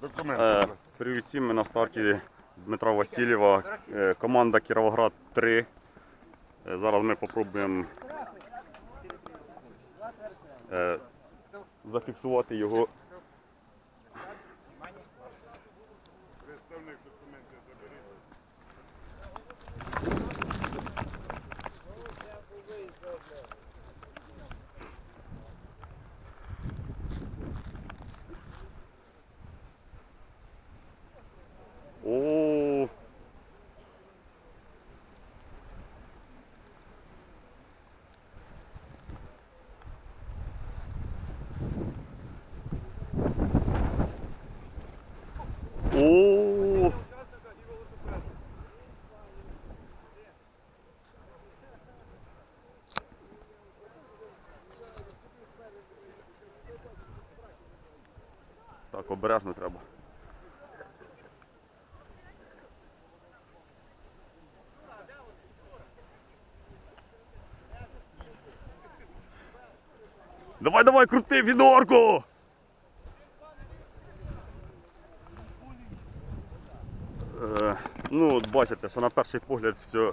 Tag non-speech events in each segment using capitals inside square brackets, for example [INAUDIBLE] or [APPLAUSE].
Документи. Е, Привіт всім, ми на старті Дмитра Васильєва, е, команда Кіровоград 3. Е, Зараз ми спробуємо зафіксувати його. Так, обережно треба. Давай, давай, крути відорку! Е, ну, от бачите, що на перший погляд все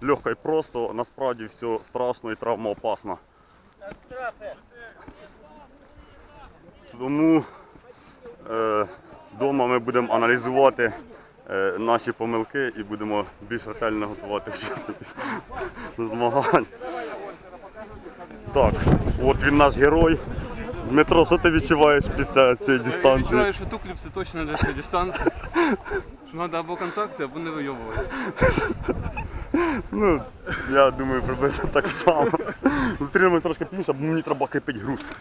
легко і просто, насправді все страшно і травмоопасно. Тому е, вдома ми будемо аналізувати е, наші помилки і будемо більш ретельно готувати учасників до [LAUGHS] змагань. Так, от він наш герой. Дмитро, що ти відчуваєш після цієї Я дистанції? відчуваю, що тукліп це точно для цієї дистанції. Що треба або контакти, або не вийобувати. Ну, я думаю, приблизно так само. Зустрінемось трошки пізніше, бо мені треба кріпити груз.